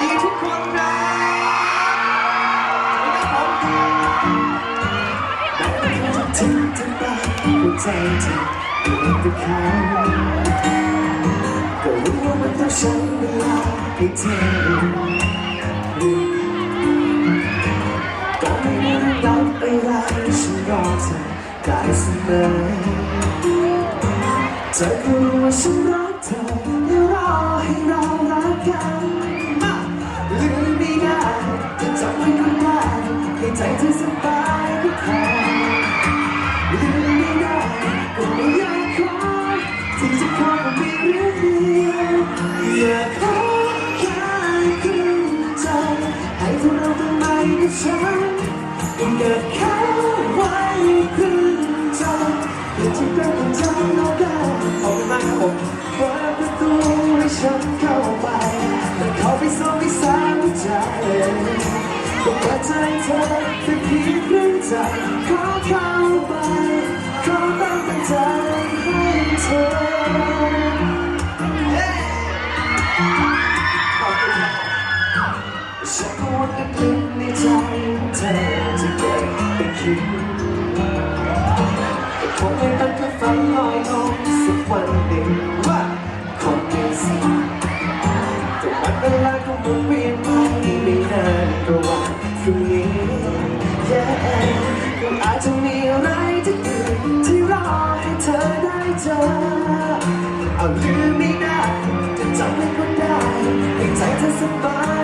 ดีทุกคนครับวันนี้ผมทิ้งทั้งบ้าหัวใจเธออตกับเขาก็รู้ว่ามันต้องใช้เลาให้เธอก็ไม่ได้รับเวลาฉันรอเธอได้สมอเธอก็รู้ว่าฉันรักเธอและรอให้เรารักกัน ใจเธอสบายก็พอลืมไม่ได้ก็ไม่อยากขอที่จะขอก็มีเรื่องเดียวอยากขอแค่ครึ่งใจให้เธอเราทำไมกับฉันเก็บเขาไว้ครึ่งใจเพื่อที่เป็นคนจำเราได้ขอบคุณมาครับผมเปิดประตูให้ฉันเข้าไปแต่เขาไปส่งที่สามใจ ก็เปิดใจเธอแค่เพีครึ่งใจขอเข้าไปขอตั้งแต่ใจให้เธอขอบคุณครับฉันก็วนลึกในใจเธอจะเก็บไปคิดแต่คงไม่เป็นแค่ฝันลอยลงสักวันหนึ่งว่าคงมีสิแต่วันเวลาก็หมุนเวียนไปไม่นานก็วัน พรุ่งนี้ yeah ก็อาจจะมีอะไรที่อื่นที่รอให้เธอได้เจอเอาลืมไม่ได้จะจำไม่ก็ได้ให้ใจเธอสบาย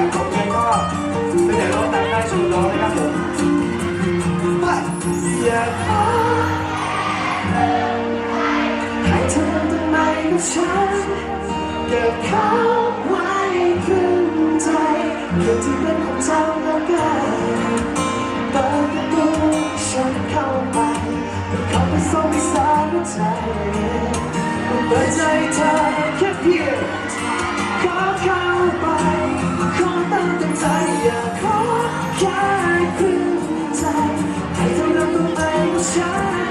กระทงนะครับผมยังก็เป็นอย่างน้องตามได้ชูน้องนะครับผมว่าอยาขอให้เธอทำไมกับฉันเก็บเขาไว้ครึ่งใจเพื่อที่เป็นของเจ้าแล้วกัน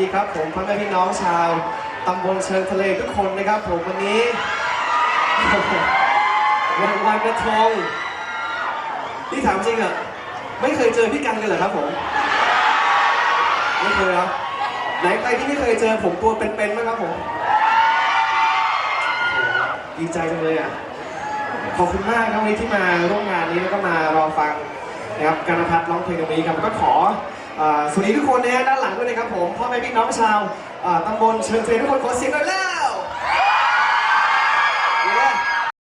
ดีครับผมพ่อแม่พี่น้องชาวตำบลเชิงทะเลทุกคนนะครับ ผมวันนี้วันลอยกระทงพี่ถามจริงอะไม่เคยเจอพี่กันกันเหรอครับผมไม่เคยครับไหนใครที่ไม่เคยเจอผมตัวเป็นๆไหมครับผมดีใจจังเลยอะขอบคุณมากครับวันนี้ที่มาร่วมงานนี้แล้วก็มารอฟังนะครับการพัฒน์ร้องเพลงตรงนี้ครับก็ขอ สวัสดีทุกคนนะฮะด้านหลังด้วยนะครับผมพ่อแม่พี่น้องชาวตำบลเชิงเทรทุกคนขอเสียงหน่อยแล้ว